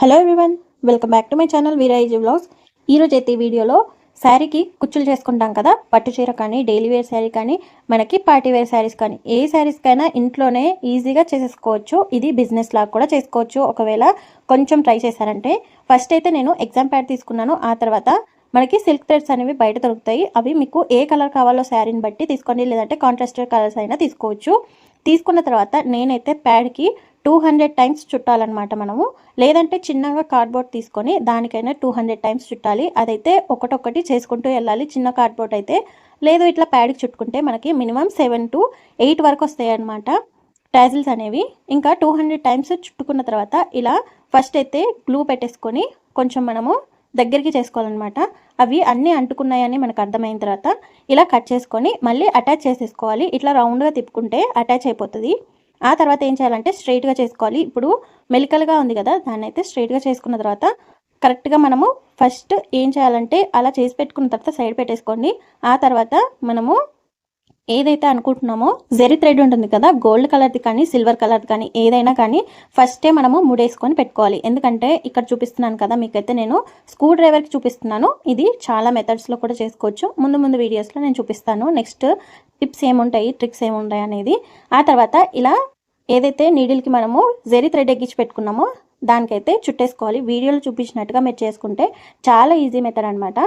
Hello everyone welcome back to my channel వీరాయిజీ vlogs ఈరోజు అయితే వీడియోలో శారీకి కుచ్చులు చేసుకుంటాం కదా పట్టు చీర కానీ డైలీ వేర్ శారీ కానీ మనకి పార్టీ వేర్ శారీస్ కానీ ఏ శారీస్కైనా ఇంట్లోనే ఈజీగా చేసేసుకోవచ్చు. ఇది బిజినెస్ లాగా కూడా చేసుకోవచ్చు. ఒకవేళ కొంచెం ట్రై చేశారంటే ఫస్ట్ అయితే నేను ఎగ్జామ్ ప్యాడ్ తీసుకున్నాను. ఆ తర్వాత మనకి సిల్క్ థ్రెడ్స్ అనేవి బయట దొరుకుతాయి. అవి మీకు ఏ కలర్ కావాలో శారీని బట్టి తీసుకోండి. లేదంటే కాంట్రాస్టెడ్ కలర్స్ అయినా తీసుకోవచ్చు. తీసుకున్న తర్వాత నేనైతే ప్యాడ్కి టూ హండ్రెడ్ టైమ్స్ చుట్టాలన్నమాట మనము. లేదంటే చిన్నగా కార్డ్బోర్డ్ తీసుకొని దానికైనా టూ హండ్రెడ్ టైమ్స్ చుట్టాలి. అదైతే ఒకటొక్కటి చేసుకుంటూ వెళ్ళాలి. చిన్న కార్డ్బోర్డ్ అయితే. లేదు ఇట్లా ప్యాడ్కి చుట్టుకుంటే మనకి మినిమం సెవెన్ టు ఎయిట్ వరకు వస్తాయి అనమాట టాజిల్స్ అనేవి. ఇంకా టూ హండ్రెడ్ టైమ్స్ చుట్టుకున్న తర్వాత ఇలా ఫస్ట్ అయితే గ్లూ పెట్టేసుకొని కొంచెం మనము దగ్గరికి చేసుకోవాలన్నమాట. అవి అన్నీ అంటుకున్నాయని మనకు అర్థమైన తర్వాత ఇలా కట్ చేసుకొని మళ్ళీ అటాచ్ చేసేసుకోవాలి. ఇట్లా రౌండ్గా తిప్పుకుంటే అటాచ్ అయిపోతుంది. ఆ తర్వాత ఏం చేయాలంటే స్ట్రైట్గా చేసుకోవాలి. ఇప్పుడు మెలికలుగా ఉంది కదా దాన్ని అయితే స్ట్రైట్గా చేసుకున్న తర్వాత కరెక్ట్గా మనము ఫస్ట్ ఏం చేయాలంటే అలా చేసి పెట్టుకున్న తర్వాత సైడ్ పెట్టేసుకోండి. ఆ తర్వాత మనము ఏదైతే అనుకుంటున్నామో జెరీ థ్రెడ్ ఉంటుంది కదా గోల్డ్ కలర్ది కానీ సిల్వర్ కలర్ది కానీ ఏదైనా కానీ ఫస్టే మనము ముడేసుకొని పెట్టుకోవాలి. ఎందుకంటే ఇక్కడ చూపిస్తున్నాను కదా మీకైతే నేను స్క్రూ డ్రైవర్కి చూపిస్తున్నాను. ఇది చాలా మెథడ్స్లో కూడా చేసుకోవచ్చు. ముందు ముందు వీడియోస్లో నేను చూపిస్తాను. నెక్స్ట్ టిప్స్ ఏముంటాయి ట్రిక్స్ ఏముంటాయి అనేది. ఆ తర్వాత ఇలా ఏదైతే నీడిల్కి మనము జెరీ థ్రెడ్ ఎక్కించి పెట్టుకున్నామో దానికైతే చుట్టేసుకోవాలి. వీడియోలో చూపించినట్టుగా మీరు చేసుకుంటే చాలా ఈజీ మెథడ్ అనమాట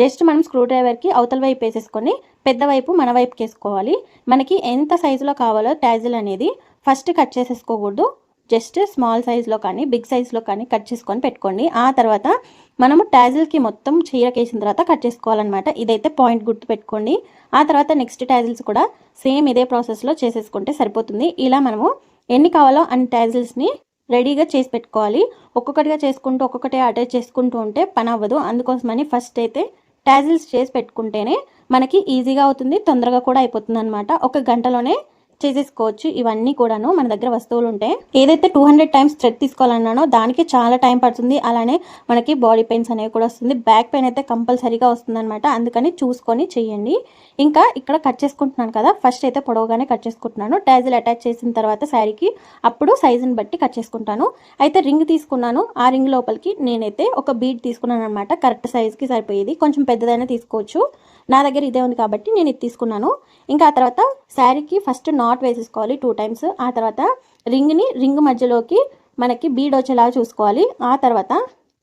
జస్ట్ మనం స్క్రూ డ్రైవర్కి అవతల వైపు వేసేసుకొని పెద్ద వైపు మన వైపుకి వేసుకోవాలి. మనకి ఎంత సైజులో కావాలో ట్యాజిల్ అనేది ఫస్ట్ కట్ చేసేసుకోకూడదు. జస్ట్ స్మాల్ సైజులో కానీ బిగ్ సైజులో కానీ కట్ చేసుకొని పెట్టుకోండి. ఆ తర్వాత మనము ట్యాజిల్కి మొత్తం చీరకేసిన తర్వాత కట్ చేసుకోవాలన్నమాట. ఇదైతే పాయింట్ గుర్తు పెట్టుకోండి. ఆ తర్వాత నెక్స్ట్ ట్యాజిల్స్ కూడా సేమ్ ఇదే ప్రాసెస్లో చేసేసుకుంటే సరిపోతుంది. ఇలా మనము ఎన్ని కావాలో అన్ని ట్యాజిల్స్ని రెడీగా చేసి పెట్టుకోవాలి. ఒక్కొక్కటిగా చేసుకుంటూ ఒక్కొక్కటే అటాచ్ చేసుకుంటూ ఉంటే పని అవ్వదు. అందుకోసమని ఫస్ట్ అయితే ట్యాజిల్స్ చేసి పెట్టుకుంటేనే మనకి ఈజీగా అవుతుంది తొందరగా కూడా అయిపోతుంది అనమాట ఒక గంటలోనే చేసేసుకోవచ్చు. ఇవన్నీ కూడాను మన దగ్గర వస్తువులు ఉంటాయి ఏదైతే టూ హండ్రెడ్ టైమ్స్ థ్రెడ్ తీసుకోవాలన్నానో దానికి చాలా టైం పడుతుంది. అలానే మనకి బాడీ పెయిన్స్ అనేవి కూడా వస్తుంది. బ్యాక్ పెయిన్ అయితే కంపల్సరీగా వస్తుందన్నమాట. అందుకని చూసుకొని చేయండి ఇంకా ఇక్కడ కట్ చేసుకుంటున్నాను కదా. ఫస్ట్ అయితే పొడవుగానే కట్ చేసుకుంటున్నాను. ట్యాజిల్ అటాచ్ చేసిన తర్వాత శారీకి అప్పుడు సైజుని బట్టి కట్ చేసుకుంటాను. అయితే రింగ్ తీసుకున్నాను. ఆ రింగ్ లోపలికి నేనైతే ఒక బీడ్ తీసుకున్నాను అనమాట కరెక్ట్ సైజ్కి సరిపోయేది. కొంచెం పెద్దదైనా తీసుకోవచ్చు. నా దగ్గర ఇదే ఉంది కాబట్టి నేను ఇది తీసుకున్నాను. ఇంకా ఆ తర్వాత శారీకి ఫస్ట్ నాట్ వేసేసుకోవాలి టూ టైమ్స్ ఆ తర్వాత రింగ్ని రింగ్ మధ్యలోకి మనకి బీడ్ వచ్చేలాగా చూసుకోవాలి. ఆ తర్వాత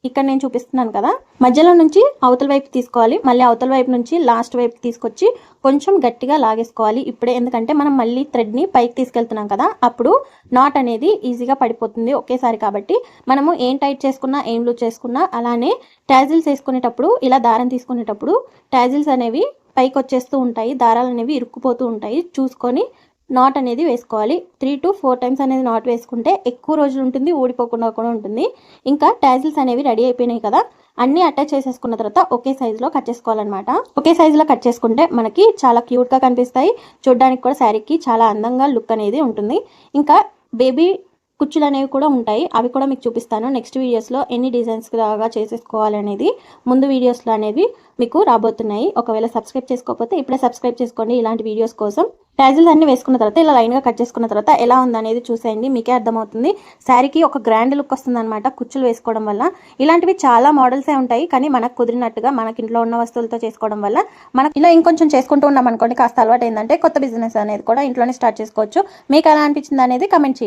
ఇక్కడ నేను చూపిస్తున్నాను కదా. మధ్యలో నుంచి అవతల వైపు తీసుకోవాలి. మళ్ళీ అవతల వైపు నుంచి లాస్ట్ వైపు తీసుకొచ్చి కొంచెం గట్టిగా లాగేసుకోవాలి. ఇప్పుడే ఎందుకంటే మనం మళ్ళీ థ్రెడ్ని పైకి తీసుకెళ్తున్నాం కదా. అప్పుడు నాట్ అనేది ఈజీగా పడిపోతుంది ఒకేసారి కాబట్టి. మనము ఏం టైట్ చేసుకున్నా ఏం లూజ్ చేసుకున్నా అలానే ట్యాజిల్స్ వేసుకునేటప్పుడు ఇలా దారం తీసుకునేటప్పుడు ట్యాజిల్స్ అనేవి పైకి వచ్చేస్తూ ఉంటాయి. దారాలు అనేవి ఇరుక్కుపోతూ ఉంటాయి. చూసుకొని నాట్ అనేది వేసుకోవాలి. త్రీ టు ఫోర్ టైమ్స్ అనేది నాట్ వేసుకుంటే ఎక్కువ రోజులు ఉంటుంది ఊడిపోకుండా కూడా ఉంటుంది. ఇంకా టాజిల్స్ అనేవి రెడీ అయిపోయినాయి కదా అన్నీ అటాచ్ చేసేసుకున్న తర్వాత ఒకే సైజులో కట్ చేసుకోవాలన్నమాట. ఒకే సైజులో కట్ చేసుకుంటే మనకి చాలా క్యూట్గా కనిపిస్తాయి. చూడడానికి కూడా శారీకి చాలా అందంగా లుక్ అనేది ఉంటుంది. ఇంకా బేబీ కుచ్చులు అనేవి కూడా ఉంటాయి. అవి కూడా మీకు చూపిస్తాను. నెక్స్ట్ వీడియోస్లో ఎన్ని డిజైన్స్ లాగా చేసేసుకోవాలనేది ముందు వీడియోస్లో అనేవి మీకు రాబోతున్నాయి. ఒకవేళ సబ్స్క్రైబ్ చేసుకోకపోతే ఇప్పుడే సబ్స్క్రైబ్ చేసుకోండి ఇలాంటి వీడియోస్ కోసం. ట్యాజిల్స్ అన్ని వేసుకున్న తర్వాత ఇలా లైన్గా కట్ చేసుకున్న తర్వాత ఎలా ఉందనేది చూసేయండి. మీకే అర్థమవుతుంది. శారీకి ఒక గ్రాండ్ లుక్ వస్తుంది అనమాట కుచ్చులు వేసుకోవడం వల్ల. ఇలాంటివి చాలా మోడల్సే ఉంటాయి కానీ మనకు కుదిరినట్టుగా మనకి ఇంట్లో ఉన్న వస్తువులతో చేసుకోవడం వల్ల మనకి ఇలా ఇంకొంచెం చేసుకుంటూ ఉన్నాం అనుకోండి కాస్త అలవాటు ఏంటంటే కొత్త బిజినెస్ అనేది కూడా ఇంట్లోనే స్టార్ట్ చేసుకోవచ్చు. మీకు ఎలా అనిపించింది అనేది కమెంట్ చేయండి.